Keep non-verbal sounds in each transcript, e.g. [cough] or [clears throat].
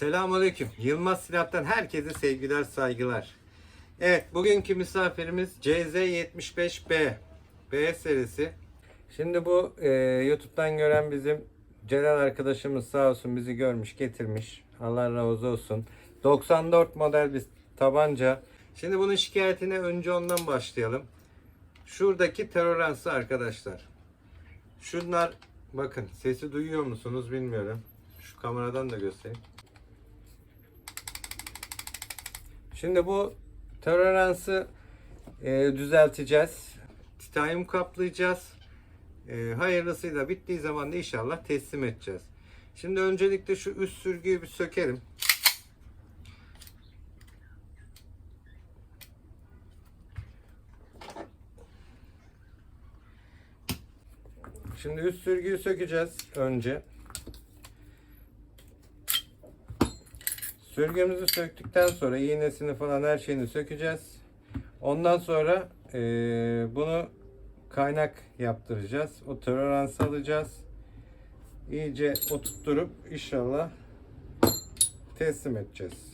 Selamünaleyküm. Yılmaz Silah'tan herkese sevgiler, saygılar. Evet, bugünkü misafirimiz CZ75B B serisi. Şimdi bu e, YouTube'dan gören bizim Celal arkadaşımız sağ olsun bizi görmüş, getirmiş. Allah razı olsun. 94 model bir tabanca. Şimdi bunun şikayetine önce ondan başlayalım. Şuradaki toleransı arkadaşlar. Şunlar bakın sesi duyuyor musunuz bilmiyorum. Şu kameradan da göstereyim. Şimdi bu toleransı e, düzelteceğiz. Titanyum kaplayacağız. E, hayırlısıyla bittiği zaman da inşallah teslim edeceğiz. Şimdi öncelikle şu üst sürgüyü bir sökelim. Şimdi üst sürgüyü sökeceğiz önce. Sürgümüzü söktükten sonra iğnesini falan her şeyini sökeceğiz. Ondan sonra eee, bunu kaynak yaptıracağız. O tolerans alacağız. İyice oturtturup inşallah teslim edeceğiz.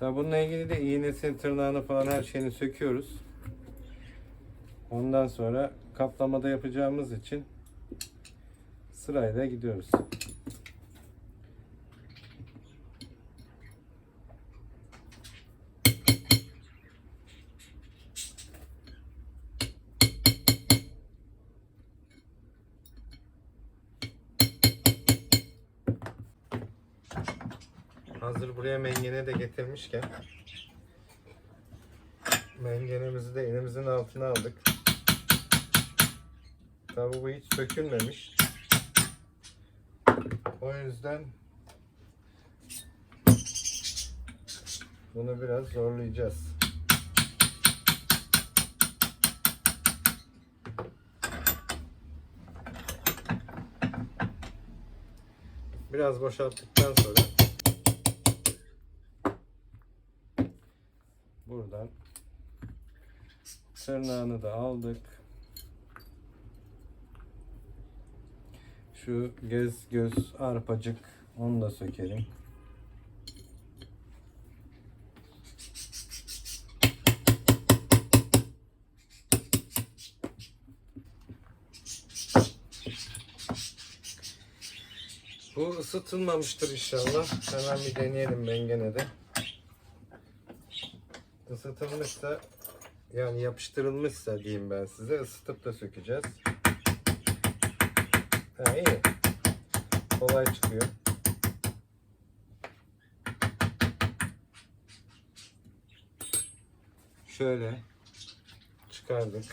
Tabi bununla ilgili de iğnesini, tırnağını falan her şeyini söküyoruz. Ondan sonra kaplamada yapacağımız için sırayla gidiyoruz. Getirmişken mengenemizi de elimizin altına aldık. Tabi bu hiç sökülmemiş. O yüzden bunu biraz zorlayacağız. Biraz boşalttıktan sonra buradan tırnağını da aldık. Şu göz göz arpacık onu da sökelim. Bu ısıtılmamıştır inşallah. Hemen bir deneyelim ben gene de. Isıtılmışsa yani yapıştırılmışsa diyeyim ben size ısıtıp da sökeceğiz. Ha, iyi. Kolay çıkıyor. Şöyle çıkardık.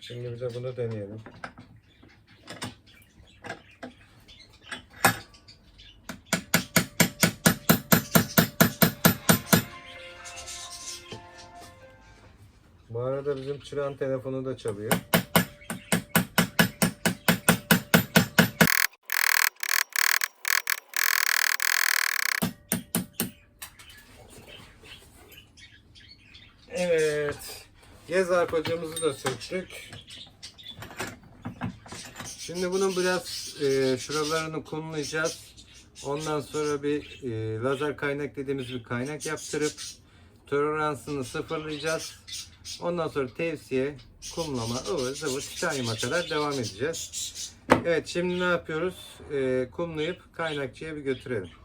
Şimdi bir de bunu deneyelim. Bizim çırağın telefonu da çalıyor. Evet. Gez arpacığımızı da söktük. Şimdi bunun biraz e, şuralarını kumlayacağız. Ondan sonra bir e, lazer kaynak dediğimiz bir kaynak yaptırıp toleransını sıfırlayacağız. Ondan sonra tevsiye, kumlama, ıvır zıvır titanyuma kadar devam edeceğiz. Evet şimdi ne yapıyoruz? E, kumlayıp kaynakçıya bir götürelim.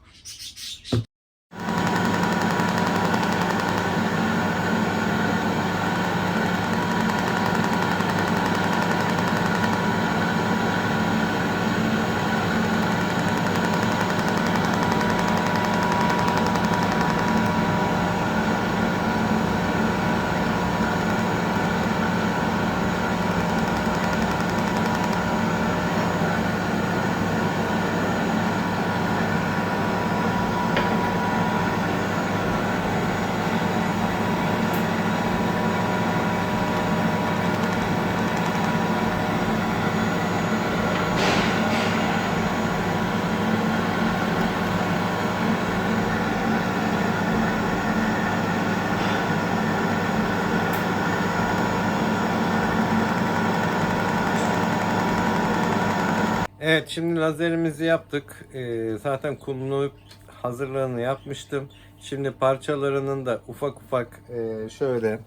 Evet şimdi lazerimizi yaptık. Ee, zaten kumlu hazırlığını yapmıştım. Şimdi parçalarının da ufak ufak e, şöyle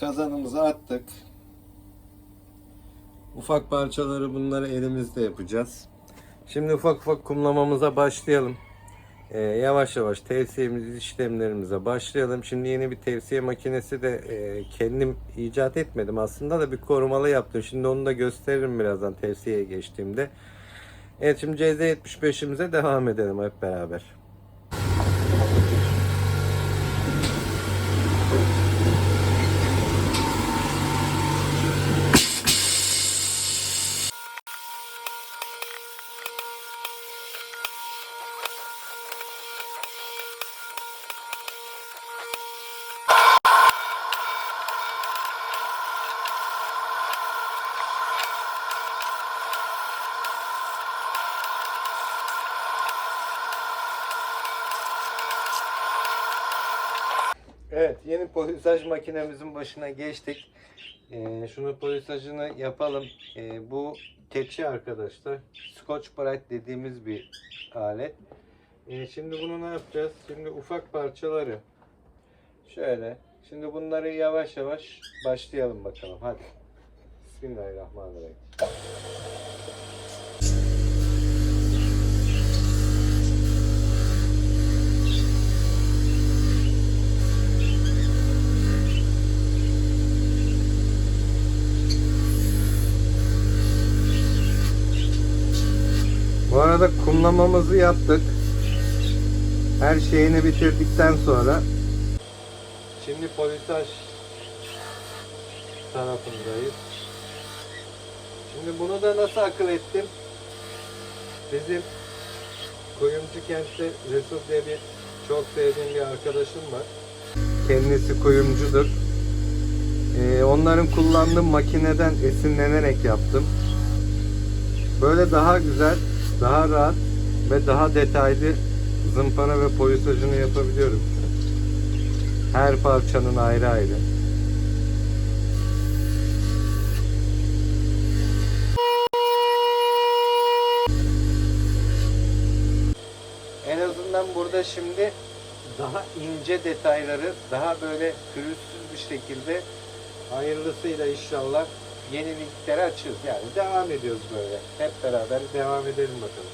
kazanımıza attık. Ufak parçaları bunları elimizde yapacağız. Şimdi ufak ufak kumlamamıza başlayalım. Ee, yavaş yavaş tevsiyemiz işlemlerimize başlayalım. Şimdi yeni bir tevsiye makinesi de e, kendim icat etmedim. Aslında da bir korumalı yaptım. Şimdi onu da gösteririm birazdan tevsiyeye geçtiğimde. Evet şimdi CZ75'imize devam edelim hep beraber. Evet yeni polisaj makinemizin başına geçtik. Ee, şunu polisajını yapalım. Ee, bu keçi arkadaşlar. Scotch Brite dediğimiz bir alet. Ee, şimdi bunu ne yapacağız? Şimdi ufak parçaları şöyle. Şimdi bunları yavaş yavaş başlayalım bakalım. Hadi. Bismillahirrahmanirrahim. Bu arada kumlamamızı yaptık. Her şeyini bitirdikten sonra şimdi polisaj tarafındayız. Şimdi bunu da nasıl akıl ettim? Bizim kuyumcu kentte Resul diye bir çok sevdiğim bir arkadaşım var. Kendisi kuyumcudur. Ee, onların kullandığı makineden esinlenerek yaptım. Böyle daha güzel, daha rahat ve daha detaylı zımpara ve polisajını yapabiliyorum. Her parçanın ayrı ayrı. En azından burada şimdi daha ince detayları daha böyle pürüzsüz bir şekilde hayırlısıyla inşallah yeniliklere açıyoruz. Yani devam ediyoruz böyle. Hep beraber devam edelim bakalım.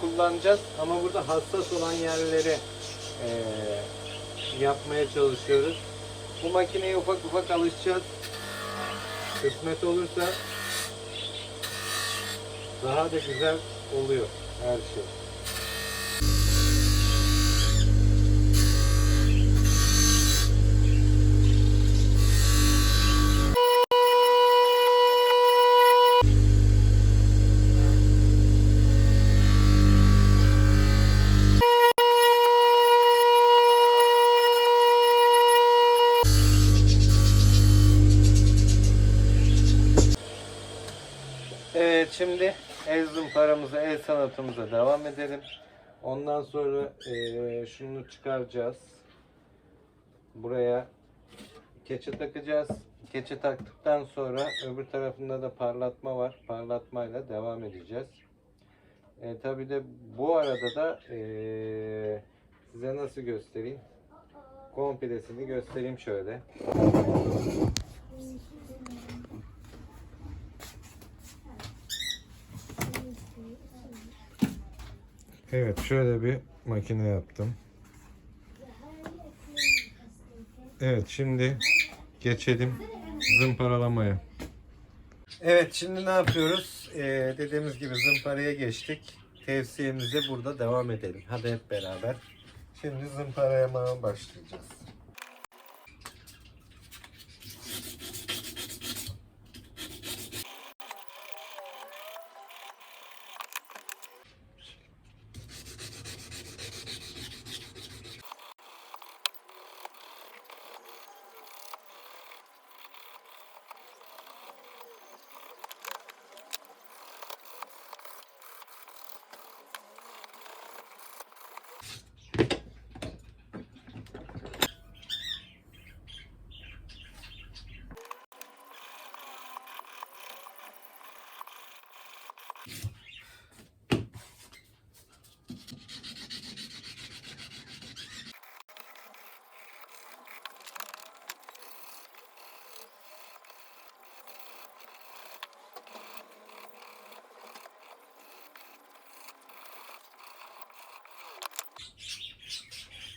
Kullanacağız ama burada hassas olan yerleri eee, yapmaya çalışıyoruz. Bu makineye ufak ufak alışacağız. Kısmet olursa daha da güzel oluyor her şey. El sanatımıza devam edelim. Ondan sonra eee, şunu çıkaracağız. Buraya keçe takacağız. Keçe taktıktan sonra öbür tarafında da parlatma var. Parlatmayla devam edeceğiz. E, tabii de bu arada da e, size nasıl göstereyim? Komplesini göstereyim şöyle. Evet şöyle bir makine yaptım. Evet şimdi geçelim zımparalamaya. Evet şimdi ne yapıyoruz? Ee, dediğimiz gibi zımparaya geçtik. Tevsiyemize burada devam edelim. Hadi hep beraber. Şimdi zımparalamaya başlayacağız.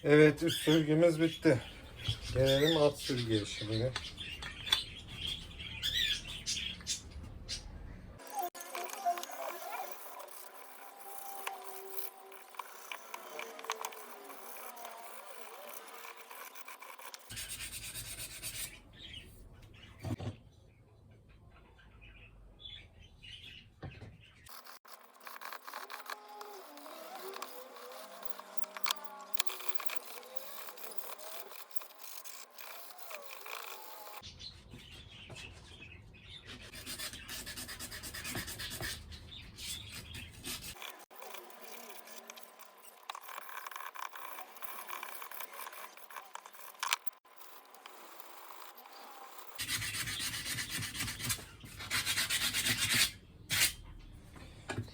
Evet üst sürgümüz bitti. Gelelim alt sürgü işine.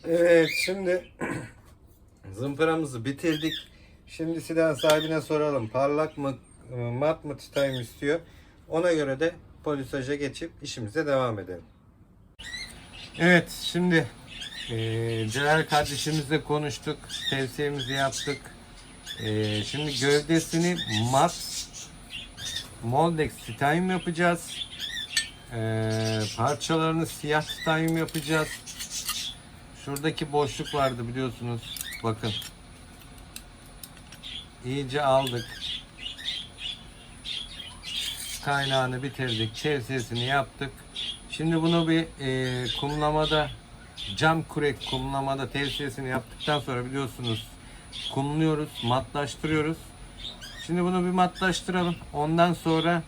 Evet şimdi [clears throat] zımparamızı bitirdik. Şimdi silah sahibine soralım. Parlak mı, e, mat mı titanyum istiyor. Ona göre de polisaja geçip işimize devam edelim. Evet şimdi e, Celal kardeşimizle konuştuk. Tavsiyemizi yaptık. E, şimdi gövdesini mat Moldex titanyum yapacağız. E, parçalarını siyah titanyum yapacağız. Şuradaki boşluk vardı biliyorsunuz. Bakın. İyice aldık. Kaynağını bitirdik. Tevsiyesini yaptık. Şimdi bunu bir e, kumlamada cam kurek kumlamada tevsiyesini yaptıktan sonra biliyorsunuz kumluyoruz, matlaştırıyoruz. Şimdi bunu bir matlaştıralım. Ondan sonra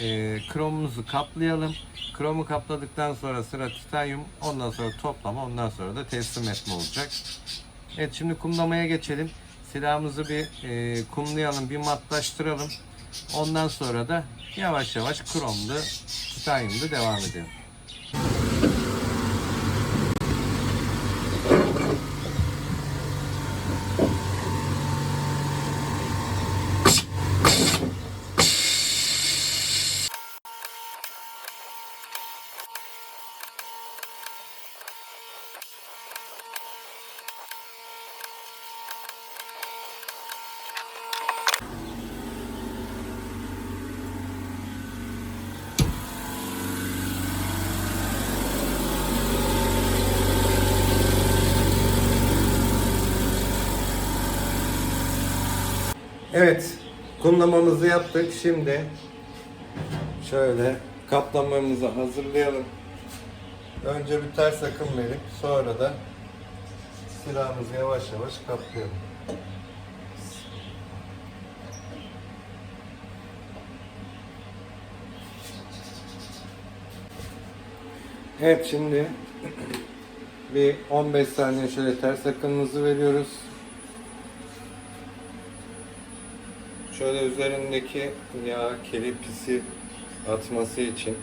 e, kromumuzu kaplayalım. Kromu kapladıktan sonra sıra titanyum, ondan sonra toplama, ondan sonra da teslim etme olacak. Evet şimdi kumlamaya geçelim. Silahımızı bir e, kumlayalım, bir matlaştıralım. Ondan sonra da yavaş yavaş kromlu, titanyumlu devam edelim. Evet, kumlamamızı yaptık. Şimdi şöyle kaplamamızı hazırlayalım. Önce bir ters akım verip sonra da silahımızı yavaş yavaş kaplayalım. Evet şimdi bir 15 saniye şöyle ters akımımızı veriyoruz. Şöyle üzerindeki yağ, kiri, pisi atması için.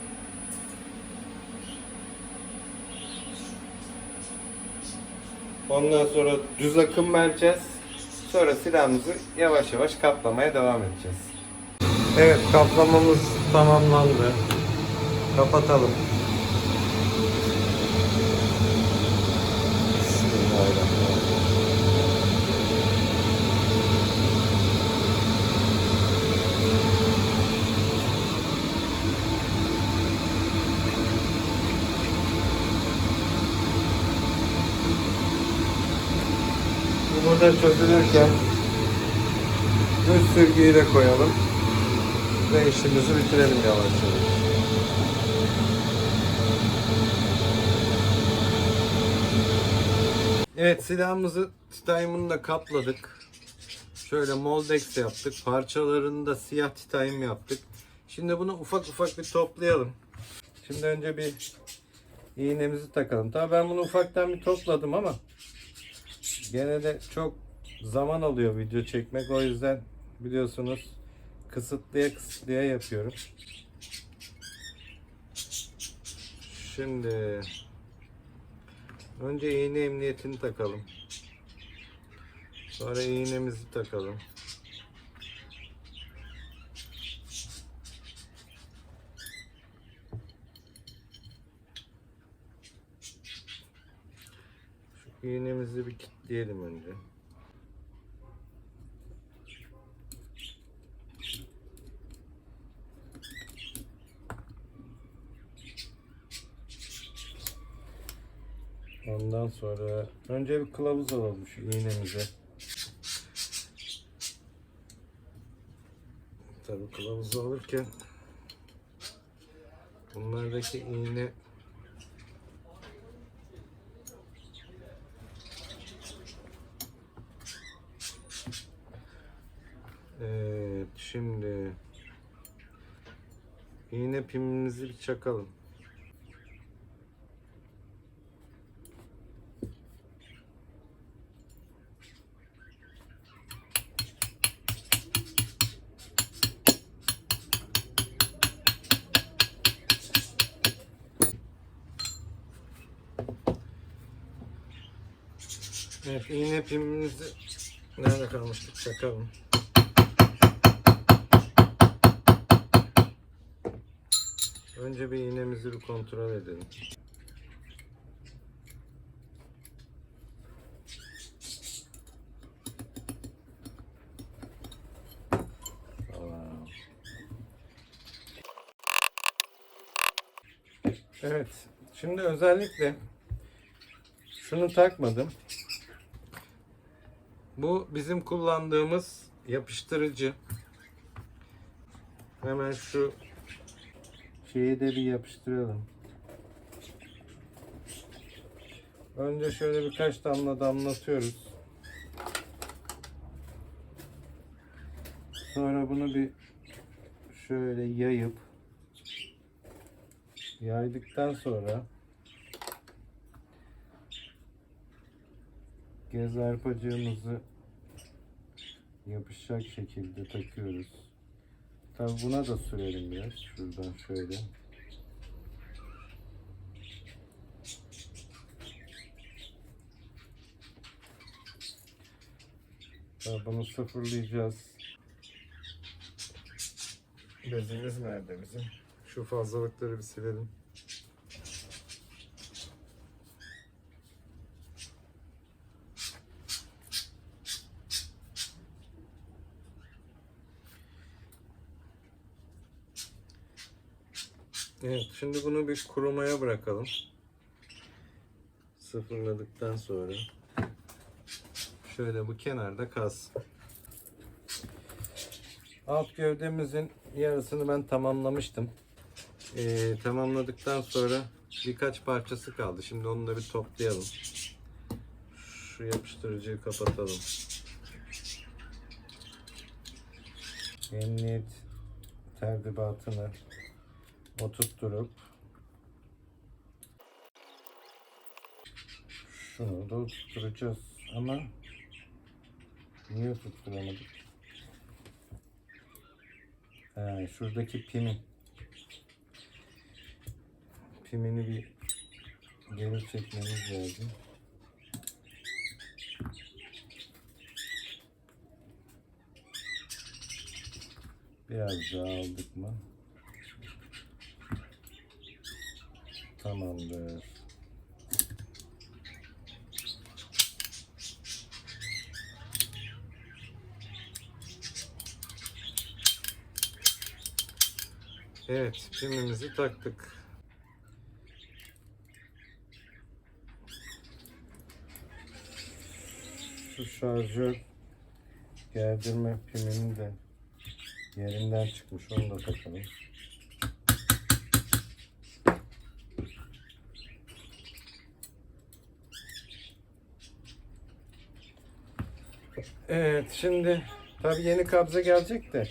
Ondan sonra düz akım vereceğiz. Sonra silahımızı yavaş yavaş kaplamaya devam edeceğiz. Evet kaplamamız tamamlandı. Kapatalım. Bu burada çözülürken düz sürgüyü de koyalım ve işimizi bitirelim yavaş yavaş. Evet silahımızı titanyumunu da kapladık. Şöyle moldex yaptık. Parçalarını da siyah titanyum yaptık. Şimdi bunu ufak ufak bir toplayalım. Şimdi önce bir iğnemizi takalım. Tabii ben bunu ufaktan bir topladım ama gene de çok zaman alıyor video çekmek. O yüzden biliyorsunuz kısıtlıya kısıtlıya yapıyorum. Şimdi önce iğne emniyetini takalım. Sonra iğnemizi takalım. Şu iğnemizi bir kilitleyelim önce. Ondan sonra önce bir kılavuz alalım şu iğnemize. Tabii kılavuzu alırken bunlardaki iğne Evet şimdi iğne pimimizi bir çakalım. Evet iğne pimimizi nerede kalmıştık çakalım. Önce bir iğnemizi bir kontrol edelim. Evet. Şimdi özellikle şunu takmadım. Bu bizim kullandığımız yapıştırıcı. Hemen şu şeyi de bir yapıştıralım. Önce şöyle birkaç damla damlatıyoruz. Sonra bunu bir şöyle yayıp yaydıktan sonra gez arpacığımızı yapışacak şekilde takıyoruz. Tabi buna da sürelim biraz. Şuradan şöyle. Tabi bunu sıfırlayacağız. Bezimiz nerede bizim? Şu fazlalıkları bir silelim. Evet, şimdi bunu bir kurumaya bırakalım. Sıfırladıktan sonra. Şöyle bu kenarda kalsın. Alt gövdemizin yarısını ben tamamlamıştım. Ee, tamamladıktan sonra birkaç parçası kaldı. Şimdi onu da bir toplayalım. Şu yapıştırıcıyı kapatalım. Emniyet terdibatını oturtturup şunu da oturtturacağız ama niye oturtturamadık? He, şuradaki pimi pimini bir geri çekmemiz lazım. Biraz daha aldık mı? Tamamdır. Evet, pimimizi taktık. Şu şarjör gerdirme piminin de yerinden çıkmış. Onu da takalım. Evet şimdi tabi yeni kabze gelecek de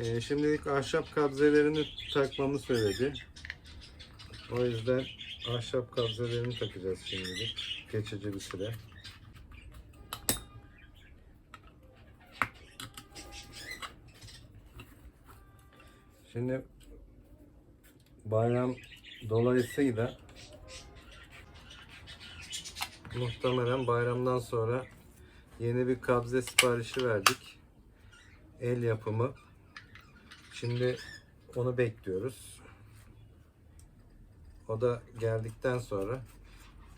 ee, şimdilik ahşap kabzelerini takmamı söyledi. O yüzden ahşap kabzelerini takacağız şimdilik. Geçici bir süre. Şimdi bayram dolayısıyla muhtemelen bayramdan sonra yeni bir kabze siparişi verdik. El yapımı. Şimdi onu bekliyoruz. O da geldikten sonra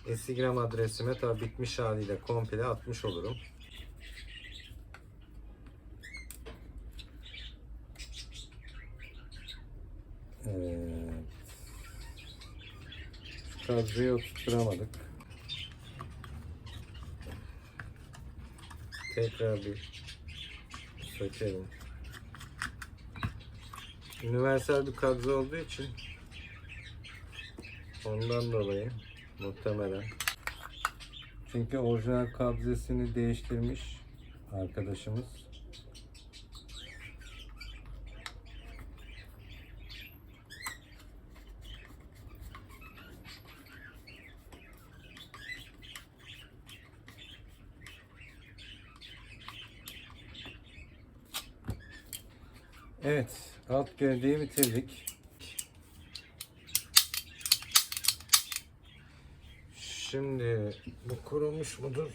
Instagram adresime tabi bitmiş haliyle komple atmış olurum. Evet. Kabzeyi oturtturamadık. Tekrar bir sökelim. Universal bir kabze olduğu için ondan dolayı muhtemelen. Çünkü orijinal kabzesini değiştirmiş arkadaşımız. Evet, alt bitirdik. Şimdi bu kurumuş mudur?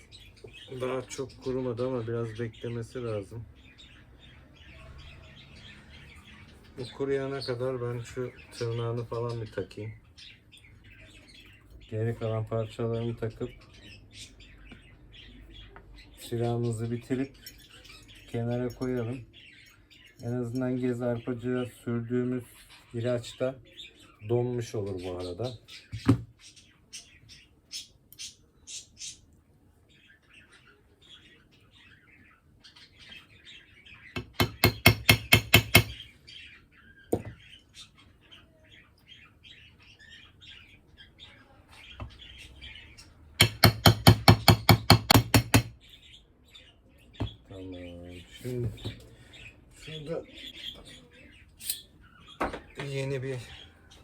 Daha çok kurumadı ama biraz beklemesi lazım. Bu kuruyana kadar ben şu tırnağını falan bir takayım. Geri kalan parçalarını takıp silahımızı bitirip kenara koyalım. En azından gez arpacığa sürdüğümüz ilaç da donmuş olur bu arada. Tamam. Şimdi şurada yeni bir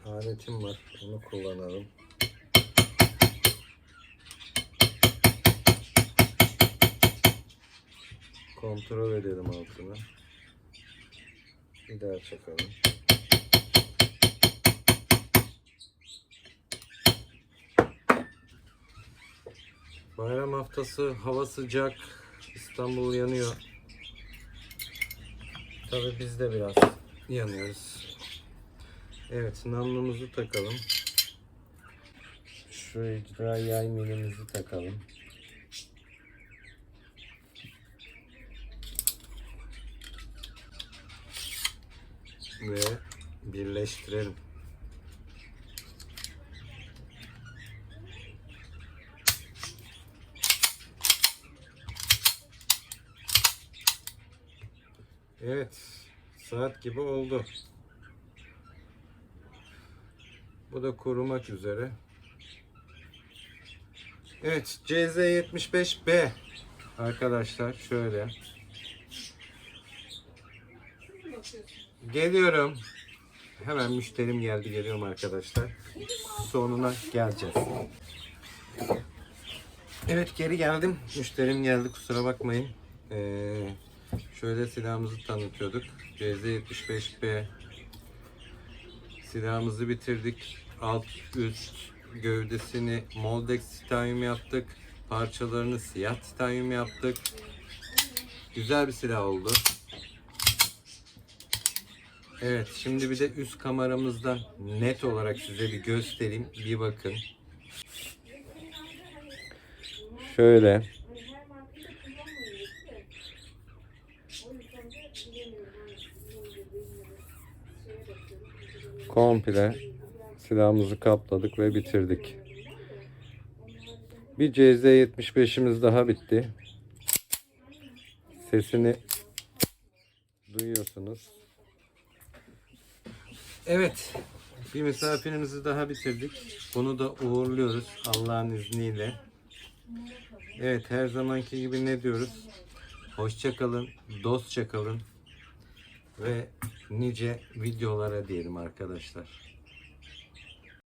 aletim var. Onu kullanalım. Kontrol edelim altını. Bir daha çakalım. Bayram haftası hava sıcak. İstanbul yanıyor. Tabii biz de biraz yanıyoruz. Evet, namlumuzu takalım. Şu icra yay milimizi takalım. Ve birleştirelim. Evet, saat gibi oldu. Bu da kurumak üzere. Evet, CZ75B arkadaşlar şöyle. Geliyorum. Hemen müşterim geldi, geliyorum arkadaşlar. Sonuna geleceğiz. Evet, geri geldim. Müşterim geldi, kusura bakmayın. Ee, Şöyle silahımızı tanıtıyorduk. CZ75B silahımızı bitirdik. Alt üst gövdesini Moldex titanyum yaptık. Parçalarını siyah titanyum yaptık. Güzel bir silah oldu. Evet şimdi bir de üst kameramızdan net olarak size bir göstereyim. Bir bakın. Şöyle. Komple silahımızı kapladık ve bitirdik. Bir CZ75'imiz daha bitti. Sesini duyuyorsunuz. Evet. Bir misafirimizi daha bitirdik. Bunu da uğurluyoruz Allah'ın izniyle. Evet her zamanki gibi ne diyoruz? Hoşça kalın, dostça kalın ve nice videolara diyelim arkadaşlar.